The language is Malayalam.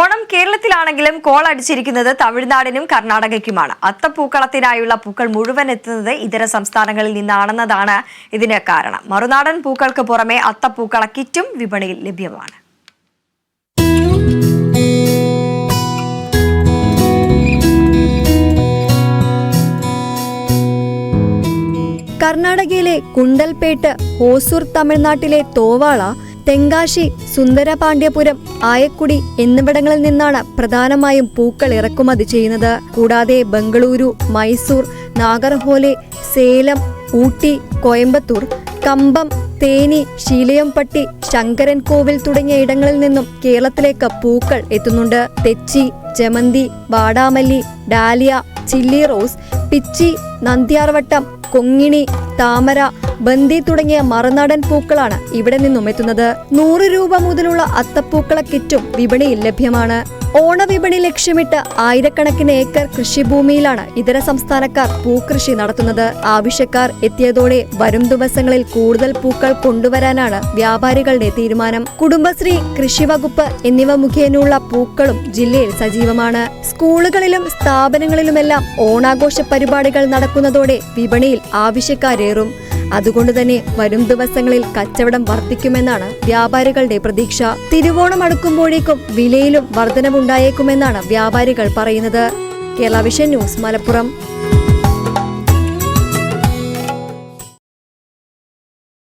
ഓണം കേരളത്തിലാണെങ്കിലും കോൾ അടിച്ചിരിക്കുന്നത് തമിഴ്നാടിനും കർണാടകയ്ക്കുമാണ്. അത്തപ്പൂക്കളത്തിനായുള്ള പൂക്കൾ മുഴുവൻ എത്തുന്നത് ഇതര സംസ്ഥാനങ്ങളിൽ നിന്നാണെന്നതാണ് ഇതിന് കാരണം. മറുനാടൻ പൂക്കൾക്ക് പുറമെ അത്തപ്പൂക്കള കിറ്റും വിപണിയിൽ ലഭ്യമാണ്. കർണാടകയിലെ കുണ്ടൽപേട്ട് ഹോസൂർ തമിഴ്നാട്ടിലെ തോവാള തെങ്കാശി സുന്ദരപാണ്ഡ്യപുരം ആയക്കുടി എന്നിവിടങ്ങളിൽ നിന്നാണ് പ്രധാനമായും പൂക്കൾ ഇറക്കുമതി ചെയ്യുന്നത്. കൂടാതെ ബംഗളൂരു മൈസൂർ നാഗർഹോലെ സേലം ഊട്ടി കോയമ്പത്തൂർ കമ്പം തേനി ശീലയംപട്ടി ശങ്കരൻ കോവിൽ തുടങ്ങിയ ഇടങ്ങളിൽ നിന്നും കേരളത്തിലേക്ക് പൂക്കൾ എത്തുന്നുണ്ട്. തെച്ചി ജമന്തി വാടാമല്ലി ഡാലിയ ചില്ലി റോസ് പിച്ചി നന്ദ്യാർവട്ടം കൊങ്ങിണി താമര ബന്ദി തുടങ്ങിയ മറുനാടൻ പൂക്കളാണ് ഇവിടെ നിന്നും എത്തുന്നത്. നൂറ് രൂപ മുതലുള്ള അത്തപ്പൂക്കള കിറ്റും വിപണിയിൽ ലഭ്യമാണ്. ഓണവിപണി ലക്ഷ്യമിട്ട് ആയിരക്കണക്കിന് ഏക്കർ കൃഷിഭൂമിയിലാണ് ഇതര സംസ്ഥാനക്കാർ പൂക്കൃഷി നടത്തുന്നത്. ആവശ്യക്കാർ എത്തിയതോടെ വരും ദിവസങ്ങളിൽ കൂടുതൽ പൂക്കൾ കൊണ്ടുവരാനാണ് വ്യാപാരികളുടെ തീരുമാനം. കുടുംബശ്രീ കൃഷിവകുപ്പ് എന്നിവ മുഖേനയുള്ള പൂക്കളും ജില്ലയിൽ സജീവമാണ്. സ്കൂളുകളിലും സ്ഥാപനങ്ങളിലുമെല്ലാം ഓണാഘോഷ പരിപാടികൾ നടക്കുന്നതോടെ വിപണിയിൽ ആവശ്യക്കാരേറും. അതുകൊണ്ട് തന്നെ വരും ദിവസങ്ങളിൽ കച്ചവടം വർദ്ധിക്കുമെന്നാണ് വ്യാപാരികളുടെ പ്രതീക്ഷ. തിരുവോണം അടുക്കുമ്പോഴേക്കും വിലയിലും വർധനവുണ്ടായേക്കുമെന്നാണ് വ്യാപാരികൾ പറയുന്നത്. Kerala Vision News Malappuram.